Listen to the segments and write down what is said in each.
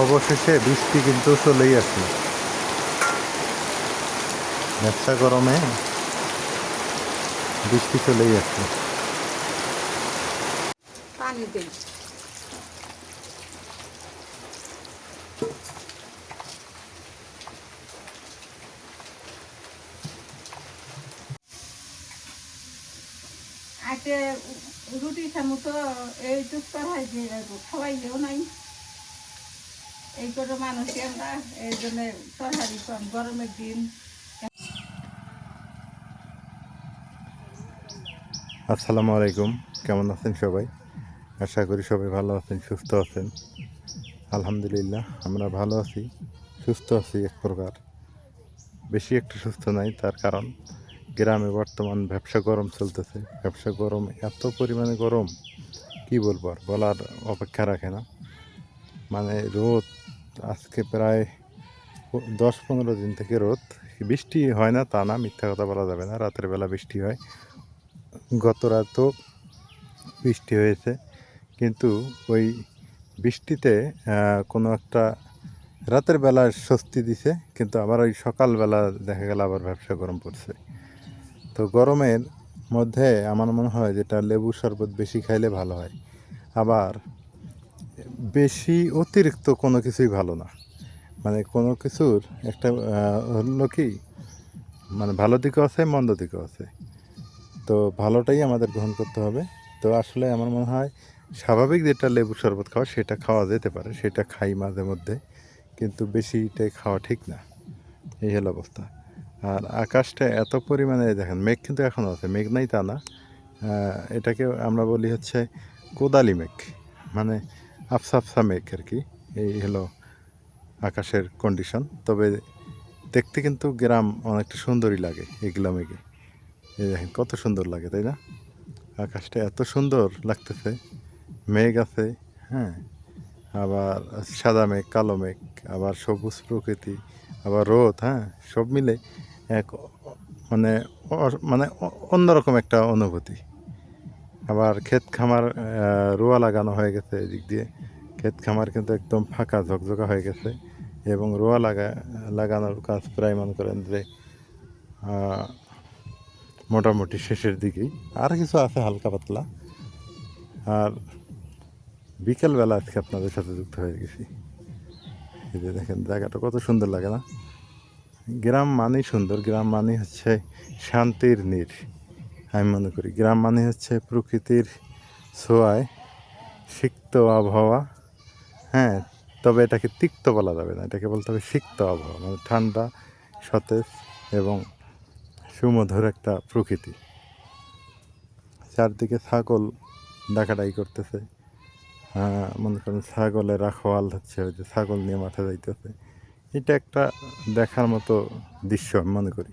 অবশেষে বৃষ্টি কিন্তু চলেই আছে। ব্যবসা গরমে বৃষ্টি চলেই আছে। পানি দেই আজকে রুটি খামু তো এই টুক পড়াই দিয়ে রাখব খাওয়াইলেও নাই। এই করে মানুষই আমরা, এই জন্য তরকারি কম, গরমের দিন। আসসালামু আলাইকুম, কেমন আছেন সবাই? আশা করি সবাই ভালো আছেন, সুস্থ আছেন। আলহামদুলিল্লাহ, আমরা ভালো আছি, সুস্থ আছি এক প্রকার। বেশি একটু সুস্থ নাই, তার কারণ গ্রামে বর্তমান ব্যবসা গরম চলতেছে। ব্যবসা গরম, এত পরিমাণে গরম, কি বলব আর, বলার অপেক্ষা রাখে না। মানে রোদ আজকে প্রায় দশ পনেরো দিন থেকে রোদ। বৃষ্টি হয় না, তা না, মিথ্যা কথা বলা যাবে না, রাতের বেলা বৃষ্টি হয়। গত রাতও বৃষ্টি হয়েছে, কিন্তু ওই বৃষ্টিতে কোনো একটা রাতের বেলা স্বস্তি দিছে, কিন্তু আবার ওই সকালবেলা দেখা গেল আবার ব্যবসা গরম পড়ছে। তো গরমের মধ্যে আমার মনে হয় যেটা লেবু শরবত বেশি খাইলে ভালো হয়। আবার বেশি অতিরিক্ত কোনো কিছুই ভালো না। মানে কোনো কিছুর একটা হলো কি মানে ভালো দিকও আছে, মন্দ দিকও আছে। তো ভালোটাই আমাদের গ্রহণ করতে হবে। তো আসলে আমার মনে হয় স্বাভাবিক যেটা লেবু শরবত খাওয়া, সেটা খাওয়া যেতে পারে, সেটা খাই মাঝে মধ্যে। কিন্তু বেশিটাই খাওয়া ঠিক না। এই হলো অবস্থা। আর আকাশটা এত পরিমাণে, দেখেন, মেঘ কিন্তু এখনও আছে, মেঘ নাই তা না। এটাকে আমরা বলি হচ্ছে কোদালি মেঘ। মানে আফসা আফসা মেঘ আর কি। এই হলো আকাশের কন্ডিশন তবে দেখতে কিন্তু গ্রাম অনেকটা সুন্দরই লাগে এগুলো মেঘে। এই দেখেন, কত সুন্দর লাগে, তাই না? আকাশটা এত সুন্দর লাগতেছে। মেঘ আছে হ্যাঁ। আবার সাদা মেঘ, কালো মেঘ, আবার সবুজ প্রকৃতি, আবার রোদ হ্যাঁ। সব মিলে এক মানে মানে অন্যরকম একটা অনুভূতি। আবার ক্ষেত খামার রোয়া লাগানো হয়ে গেছে এদিক দিয়ে। ক্ষেত খামার কিন্তু একদম ফাঁকা, ঝকঝকা হয়ে গেছে এবং রোয়া লাগা, লাগানোর কাজ প্রায় মনে করেন যে মোটামুটি শেষের দিকেই। আর কিছু আছে হালকা পাতলা। আর বিকেলবেলা আজকে আপনাদের সাথে যুক্ত হয়ে গেছি। এই যে দেখেন, জায়গাটা কত সুন্দর লাগে না? গ্রাম মানেই সুন্দর, গ্রাম মানেই হচ্ছে শান্তির নীর আমি মনে করি। গ্রাম মানে হচ্ছে প্রকৃতির ছোঁয়ায় সিক্ত আবহাওয়া। হ্যাঁ তবে এটাকে তিক্ত বলা যাবে না। এটাকে বলতে হবে সিক্ত আবহাওয়া মানে ঠান্ডা সতেজ এবং সুমধুর একটা প্রকৃতি। চারদিকে ছাগল ডাকাডাকি করতেছে। আহ, মনে করেন ছাগলের রাখওয়াল হচ্ছে ওই যে ছাগল নিয়ে মাঠে যাইতেছে। এটা একটা দেখার মতো দৃশ্য আমি মনে করি।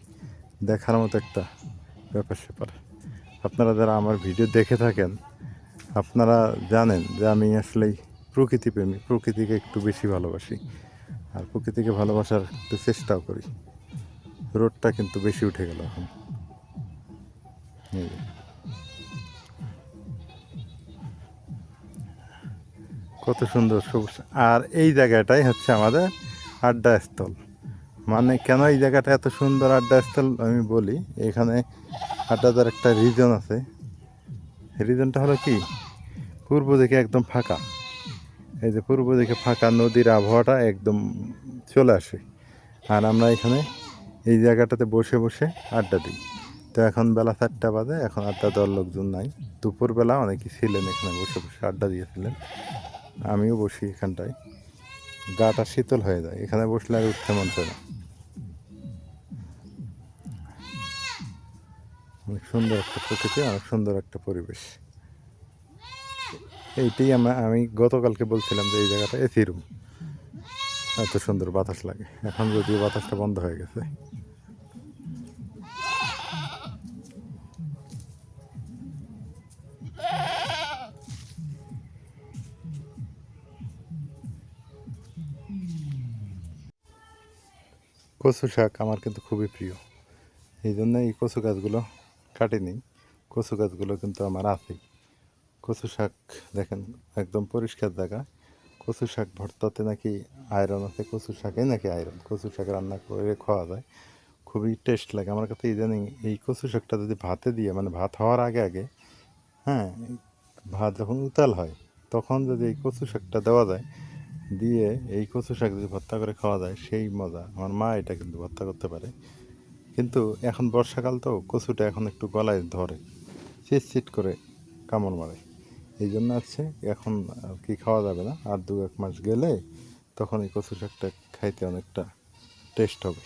দেখার মতো একটা ব্যাপার স্যাপার আপনারা যারা আমার ভিডিও দেখে থাকেন, আপনারা জানেন যে আমি আসলেই প্রকৃতিপ্রেমী, প্রকৃতিকে একটু বেশি ভালোবাসি আর প্রকৃতিকে ভালোবাসার একটু চেষ্টাও করি। রোডটা কিন্তু বেশি উঠে গেল এখন। কত সুন্দর সবুজ। আর এই জায়গাটাই হচ্ছে আমাদের আড্ডা স্থল মানে কেন এই জায়গাটা এত সুন্দর আড্ডা স্থল আমি বলি? এখানে আড্ডাদার একটা রিজন আছে। রিজনটা হলো কি? পূর্ব দিকে একদম ফাঁকা। এই যে পূর্ব দিকে ফাঁকা নদীর আবহাওয়াটা একদম চলে আসে। আর আমরা এখানে এই জায়গাটাতে বসে বসে আড্ডা দিই। তো এখন বেলা চারটা বাজে, এখন আড্ডা দেওয়ার লোকজন নাই। দুপুরবেলা অনেকে ছিলেন এখানে, বসে বসে আড্ডা দিয়েছিলেন। আমিও বসি এখানটায়। গাটা শীতল হয়ে যায়, এখানে বসলে আর উঠতে মন চায় না। অনেক সুন্দর একটা প্রকৃতি, অনেক সুন্দর একটা পরিবেশ। এইটাই আমরা আমি গতকালকে বলছিলাম যে এই জায়গাটা এসি রুম। এত সুন্দর বাতাস লাগে। এখন যদিও বাতাসটা বন্ধ হয়ে গেছে। কচু শাক আমার কিন্তু খুবই প্রিয়। এই জন্য এই কচু গাছগুলো কাটিনি। কচু গাছগুলো কিন্তু আমার আছেই কচু শাক দেখেন, একদম পরিষ্কার জায়গা। কচু শাক ভর্তাতে নাকি আয়রন আছে, কচু শাকে নাকি আয়রন কচু শাক রান্না করে খাওয়া যায়। খুবই টেস্ট লাগে। আমার কাছে ইদানিং এই কচু শাকটা যদি ভাতে দিয়ে মানে ভাত হওয়ার আগে আগে হ্যাঁ ভাত যখন উতাল হয়, তখন যদি এই কচু শাকটা দেওয়া যায়, দিয়ে এই কচু শাক যদি ভর্তা করে খাওয়া যায়, সেই মজা। আমার মা এটা কিন্তু ভর্তা করতে পারে। কিন্তু এখন বর্ষাকাল তো কচুটা এখন একটু গলায় ধরে। চিট চিট করে কামড় মারে। এই জন্য আছে এখন আর কি খাওয়া যাবে না। আর দু এক মাস গেলে তখন এই কচু শাকটা খাইতে অনেকটা টেস্ট হবে।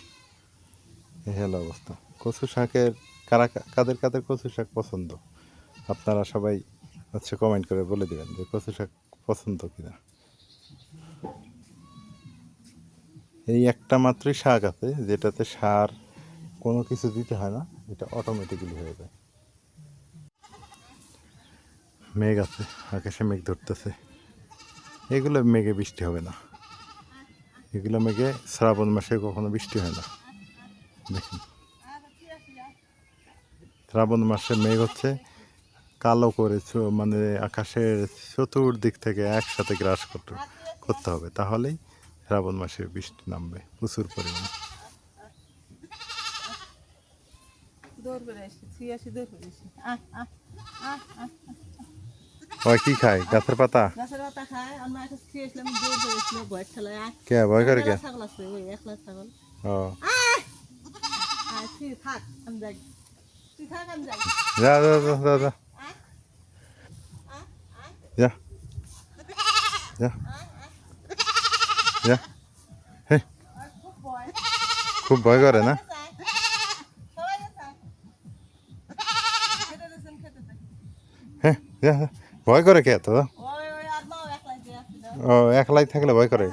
হলো অবস্থা। কচু শাকের কারা কাদের কাদের কচু শাক পছন্দ? আপনারা সবাই হচ্ছে কমেন্ট করে বলে দেবেন যে কচু শাক পছন্দ কিনা। এই একটা মাত্রই শাক আছে যেটাতে সার কোনো কিছু দিতে হয় না, এটা অটোমেটিক্যালি হয়ে যায়। মেঘ আছে, আকাশে মেঘ ধরতেছে। এগুলো মেঘে বৃষ্টি হবে না। এগুলো মেঘে শ্রাবণ মাসে কখনো বৃষ্টি হয় না। দেখুন। শ্রাবণ মাসে মেঘ হচ্ছে, কালো করে মানে আকাশের চতুর্দিক থেকে একসাথে গ্রাস করতে করতে হবে, তাহলেই শ্রাবণ মাসে বৃষ্টি নামবে প্রচুর পরিমাণে। দৌড় আসি ছিয়াশি দৌড় আহ ওই কি খায়? গাছের পাতা? গাছের পাতা খায় আমরা একটা ছিয়াছিলাম দৌড় এসেছিল ভয়ের আহ। কে ভয় করে কে? ছাগল আছে ওই একলা ছাগল। ও। তুই থাক আমি যাই। তুই থাক আমি যাই। যা যা যা যা যা। যা। যা। যা। হে। খুব ভয়। খুব ভয় করে না? ভয় করে কে তো ও একলাই থাকলে ভয় করে?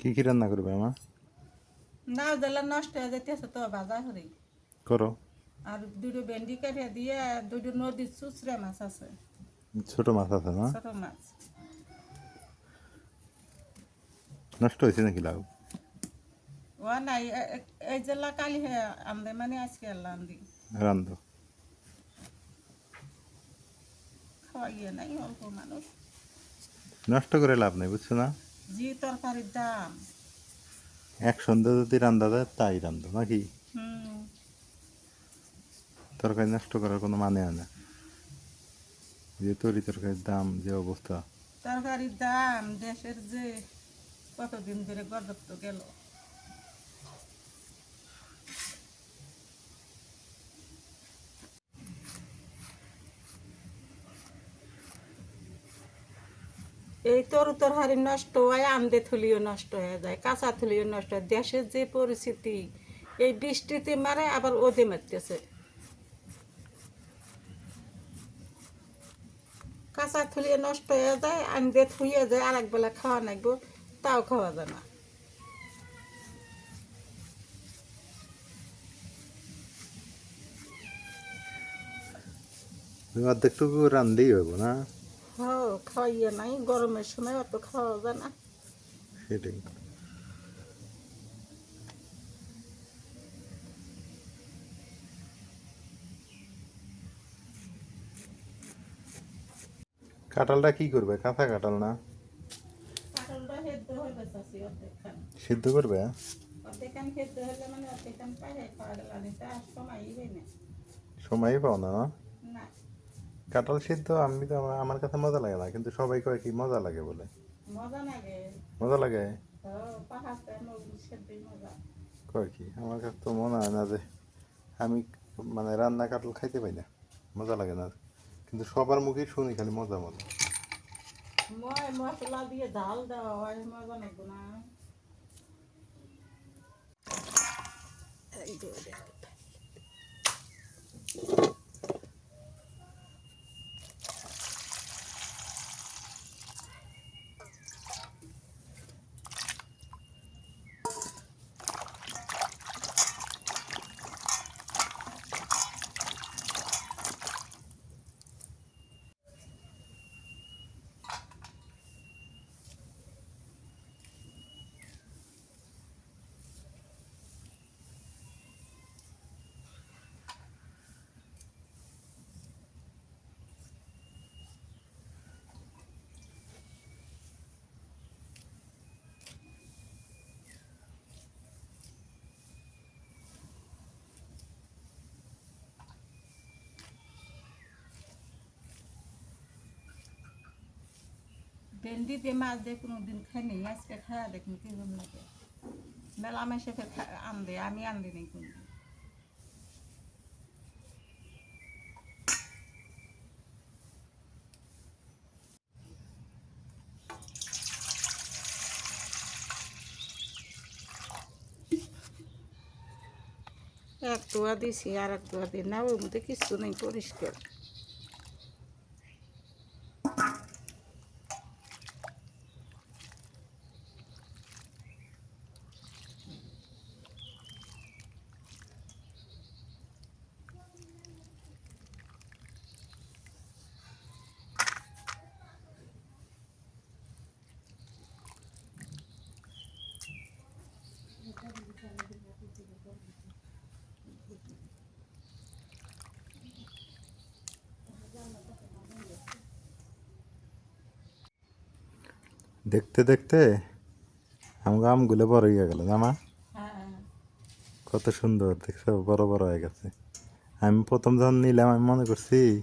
কি কি রান্না করবে মা? না জেলা নষ্ট হয়ে তো বাজার হরি করো। আর দুটো ভেন্ডি কাটিয়ে দিয়ে দুটো নদীর চুচরা মাছ আছে। ছোট মাছ আছে না? ছোট মাছ। নষ্ট হয়েছে নাকি লাউ? ও নাই এই জেলা কালি আমদে মানে আজকে খাওয়াইয়ে নাই অল্প মানুষ। নষ্ট করে লাভ নেই বুঝছ না? জি তরকারির দাম। এক সন্ধ্যা যদি রান্ধা যায় তাই রান্ধো নাকি? তরকারি নষ্ট করার কোনো মানে হয় না। যে তরি তরকারির দাম যে অবস্থা? তরকারির দাম দেশের যে কতদিন ধরে গর্দপ্ত গেল। এই তরু তরহারি নষ্ট হয় আমদে থুলিও নষ্ট হয়ে যায়, কাঁচা থুলিও নষ্ট হয়। দেশের যে পরিস্থিতি, এই বৃষ্টিতে মারে আবার ওদে মারতেছে। কাঁচা থুলিয়ে নষ্ট হয়ে যায় আনবে থুয়ে যায় আর একবেলা খাওয়া নাকবো তাও খাওয়া যায় না। অর্ধেকটুকু রান্ধেই হইব না? হ খাওয়াইয়ে নাই গরমের সময় অত খাওয়া যায় না। সেটাই। কাঁঠালটা কি করবে? কাঁচা কাঁঠাল না? সেদ্ধ করবে? মানে সময়ই পাও না কাঁঠাল সিদ্ধ আমি তো আমার- কাছে মজা লাগে না কিন্তু সবাই কয় কি মজা লাগে বলে। মজা লাগে। কয় কি? আমার কাছে তো মনে হয় না যে আমি মানে রান্না কাঁঠাল খাইতে পাই না। মজা লাগে না। কিন্তু সবার মুখেই শুনি খালি মজা মজা। মশলা দিয়ে ডাল দেওয়া হয় মজা না। ভেন্ডি দিয়ে মাছ দিয়ে কোনো দিন খাই নেই আজকে খাওয়া দেখুন কি জন্য লাগে মেলা মাসে ফের খা- আনবে আমি আনলি নেই কোনো দিন। এক দোয়া দিছি আর এক দোয়া দিই না ওর মধ্যে কিছু নেই পরিষ্কার দেখতে দেখতে আমগো আমগুলো বড় হয়ে গেল জামা? কত সুন্দর দেখছ? বড় বড় হয়ে গেছে। আমি প্রথম যখন নিলাম আমি মনে করছি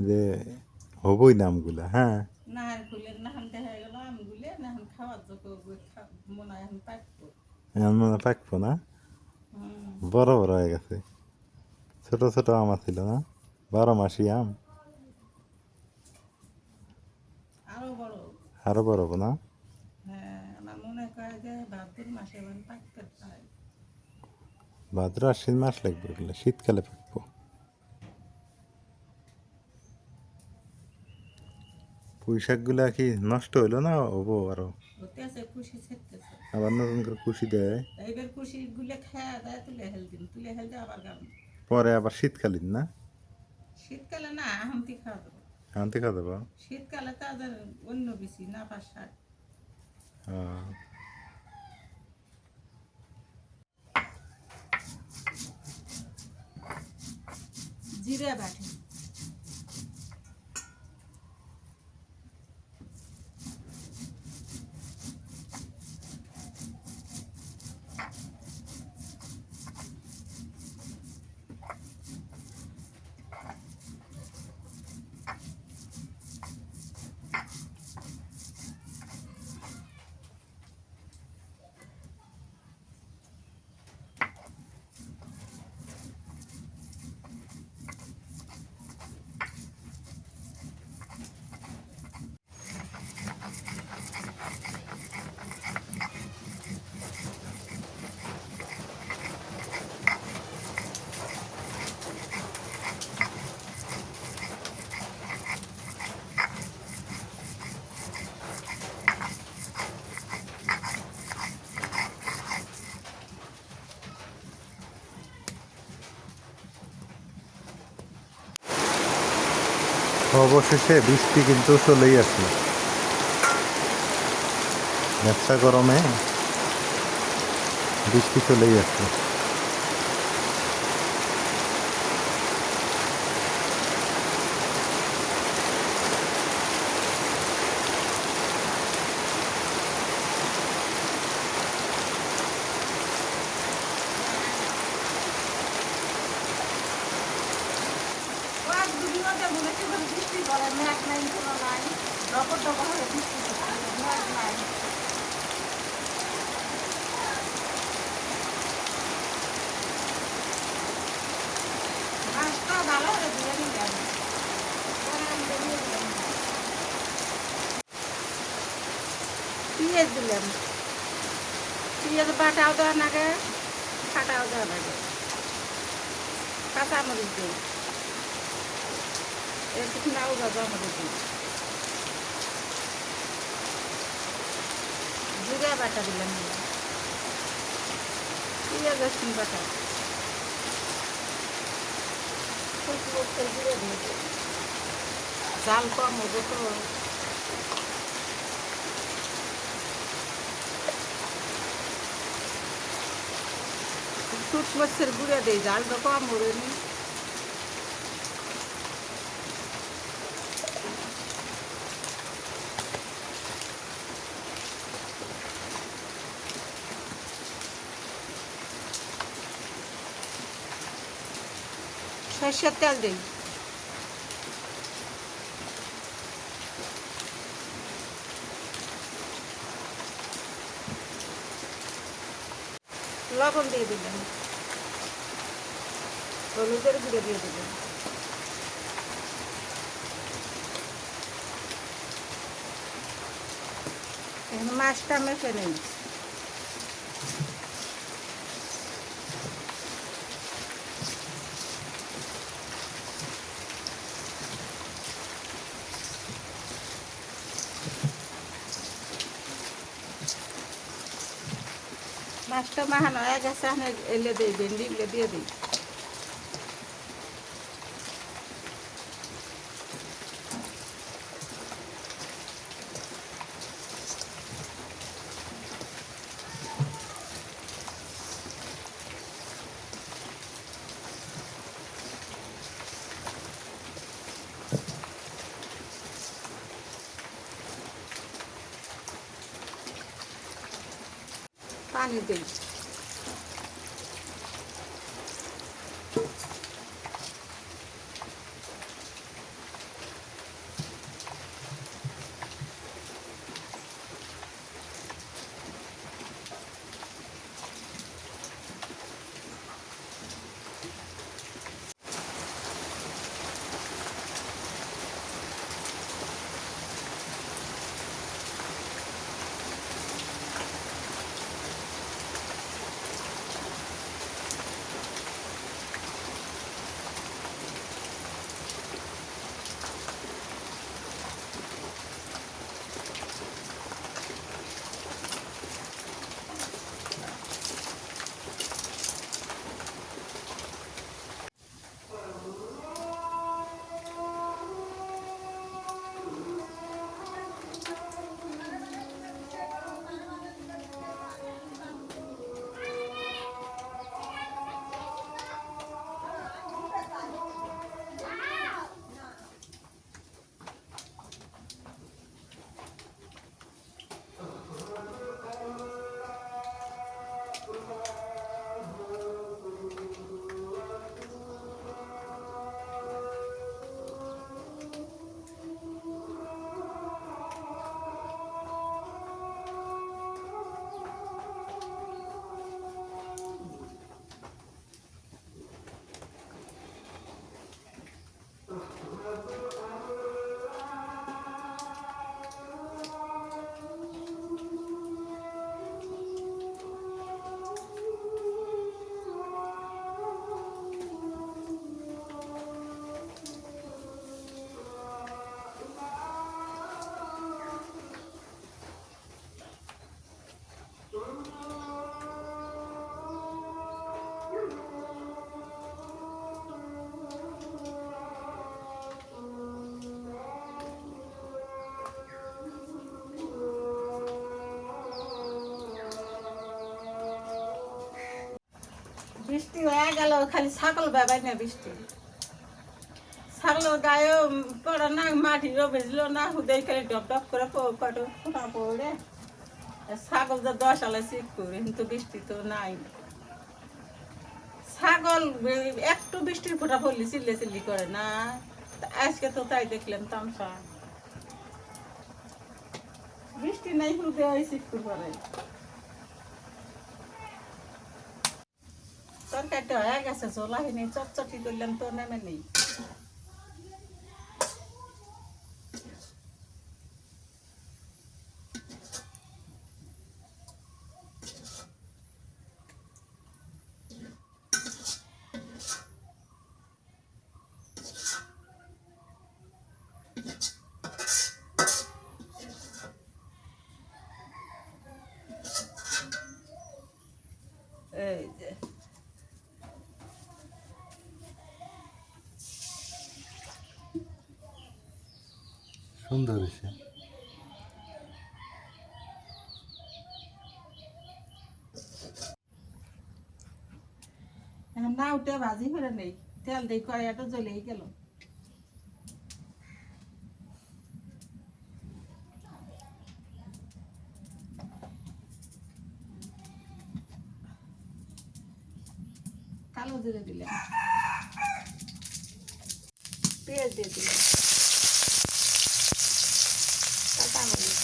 যে হবই না আমগুলো হ্যাঁ? গেল গুলে মনে পাকবো। না? বড় বড় হয়ে গেছে। ছোট ছোট আম ছিল না? বারো মাসি আম। আরও বড়। আরও বড় হব না? হ্যাঁ ভাদ্র আশ্বিন মাস লাগবে ওগুলো শীতকালে পাকবো। পুঁই শাকগুলা কি নষ্ট হইল না হব আরও? আবার নতুন করে কুশি দেয়? পরে আবার শীতকালীন না? শীতকালে না আহমতি খাওয়া আনতে খাওয়া দেবো শীতকালে আদার অন্য বেশি না পাঁচ শাক। জিরা জিরে বাটি। অবশেষে বৃষ্টি কিন্তু চলেই আসলো। ব্যবসা গরমে বৃষ্টি চলেই আসলো ওর দুদিনতে বলেছে যে বৃষ্টি করে মেঘ নাই কোনো নাই রকর টকর হয়ে বৃষ্টি হচ্ছে, মেঘ নাই মাছটা ভালো করে ধুয়ে নিলাম পরে আমি বেরিয়ে দিলাম। পেঁয়াজ দিলাম। পেঁয়াজ বাটাও দেওয়া লাগে, কাটাও দেওয়া লাগে। কাঁচামরিচ দিই। একটু নাও গাজা মরিচ দিই। জিরা বাটা দিলাম। পেঁয়াজ বাটা। তেল দিয়ে দিয়েছি জাল কম হব তো টুট মরিচের গুঁড়ে জাল তো কম হবে সরিষার তেল দিই। লবণ দিয়ে দিলাম। হলুদের গুঁড়ো দিয়ে দিলাম। মাছটা মেপে নিচ্ছি। মাছটা মাহানো এক আছে এলে দিই ভেন্ডি দিয়ে দিই বৃষ্টি হয়ে গেল, খালি ছাগল বেবাই না বৃষ্টি। গায়ে না না হুদে খালি ডপ ডপ করে কত ফোটা পড়ে ছাগল তো দশ চিক করে, কিন্তু বৃষ্টি তো নাই। ছাগল একটু বৃষ্টির ফোঁটা পড়লি চিল্লে চিল্লি করে না। আজকে তো তাই দেখলাম তামসা। বৃষ্টি নাই হুদে ওই চিকুর করে। তরকারিটা হয়ে গেছে জোলাহিনি চটচটি করলাম তো নেমে নেই এই যে সুন্দর হয়েছে। না উঠে ভাজি করে নেই। তেল দিয়ে কড়াইটা জ্বলেই গেল কালো জিরে দিলাম পেঁয়াজ দিয়ে দিলাম কাঁচামরিচ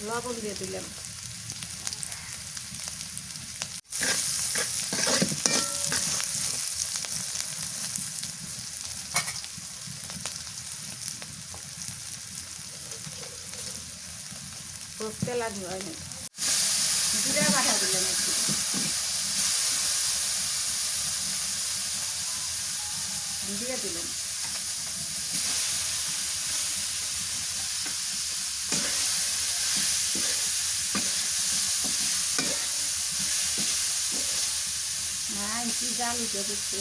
লবণ দিয়ে দিলাম। কষতে লাগবে আমি জিরা বাটা দিলাম একটু দিয়ে দিলাম নাই দিয়ে দিচ্ছি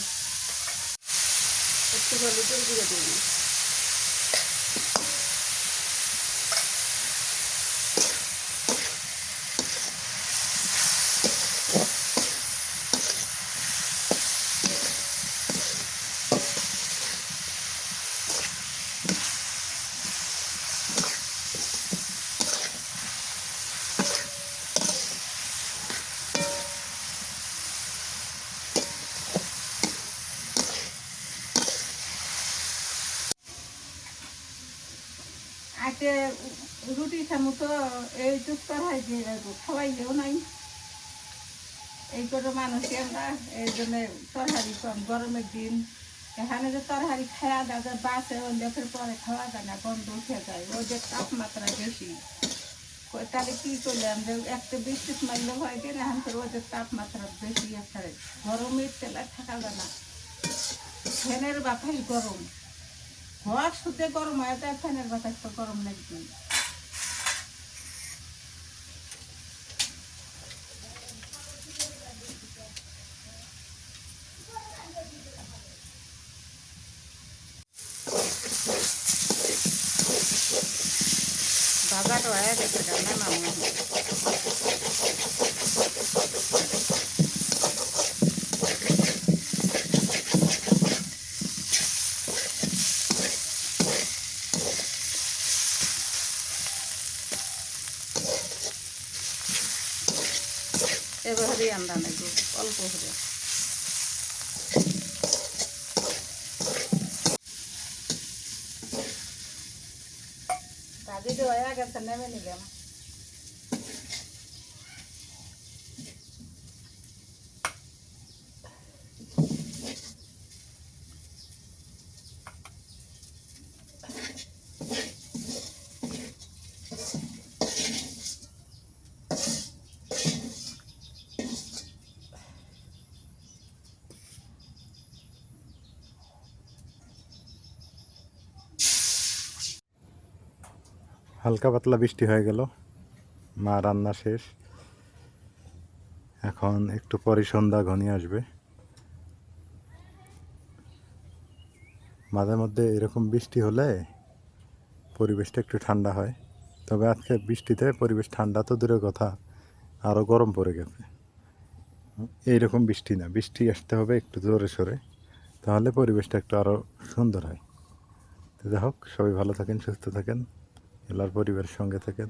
একটু হলুদের দিয়ে দিলাম আজকে রুটি খামু তো এই টুক করাই দিয়ে খাওয়াইলেও নাই। এই করে মানুষই আমরা, এই জন্য তরহারি কম, গরমের দিন। এখানে যে তরহারি খাওয়া দাওয়া যায় বাসে ফের পরে খাওয়া যায় না বন্ধ উঠে যায় ওদের তাপমাত্রা বেশি। তাহলে কি করলাম যে একটা বৃষ্টিস মারলে হয় এখন তো ওদের তাপমাত্রা বেশি এখানে গরমের তেলে থাকা যায় না। ফ্যানের বাতাস গরম। ঘর শুদ্ধে গরম হয়, তাই ফ্যানের বাতাস তো গরম লাগবে বাজারটা হয়ে গেছে কেন না মনে হয় আন্দা নেব অল্প করে। তো হয়ে গেছে নেমে নিলাম। হালকা পাতলা বৃষ্টি হয়ে গেল। মা রান্না শেষ। এখন একটু পরে সন্ধ্যা ঘনিয়ে আসবে। মাঝে মধ্যে এরকম বৃষ্টি হলে পরিবেশটা একটু ঠান্ডা হয়। তবে আজকে বৃষ্টিতে পরিবেশ ঠান্ডা তো দূরের কথা আরও গরম পড়ে গেছে। এইরকম বৃষ্টি না, বৃষ্টি আসতে হবে একটু জোরে সরে, তাহলে পরিবেশটা একটু আরও সুন্দর হয়। তো যাই হোক, সবাই ভালো থাকেন, সুস্থ থাকেন। এলার পরিবারের সঙ্গে থাকেন।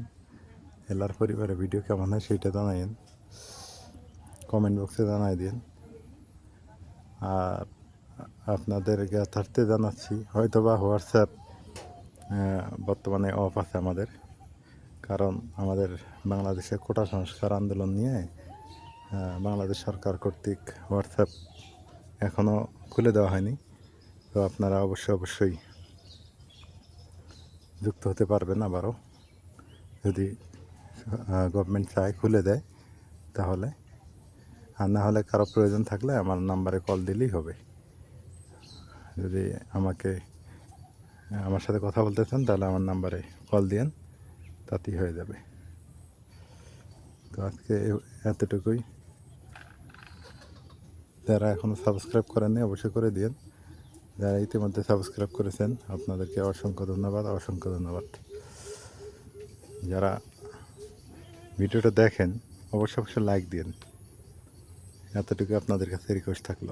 এলার পরিবারের ভিডিও কেমন হয় সেইটা জানাইন কমেন্ট বক্সে জানাই দিন আর আপনাদের জ্ঞাতার্থে জানাচ্ছি হয়তো বা হোয়াটসঅ্যাপ বর্তমানে অফ আছে আমাদের। কারণ আমাদের বাংলাদেশে কোটা সংস্কার আন্দোলন নিয়ে বাংলাদেশ সরকার কর্তৃক হোয়াটসঅ্যাপ এখনও খুলে দেওয়া হয়নি। তো আপনারা অবশ্যই অবশ্যই যুক্ত হতে পারবেন আবারও। যদি গভর্নমেন্ট চায় খুলে দেয়, তাহলে। আর না হলে কারও প্রয়োজন থাকলে আমার নাম্বারে কল দিলেই হবে। যদি আমাকে, আমার সাথে কথা বলতে চান, তাহলে আমার নাম্বারে কল দিয়েন, তাতেই হয়ে যাবে। তো আজকে এতটুকুই। যারা এখনও সাবস্ক্রাইব করেননি, অবশ্যই করে দিন যারা ইতিমধ্যে সাবস্ক্রাইব করেছেন, আপনাদেরকে অসংখ্য ধন্যবাদ অসংখ্য ধন্যবাদ। যারা ভিডিওটা দেখেন অবশ্য অবশ্যই লাইক দিন এতটুকু আপনাদের কাছে রিকোয়েস্ট থাকল।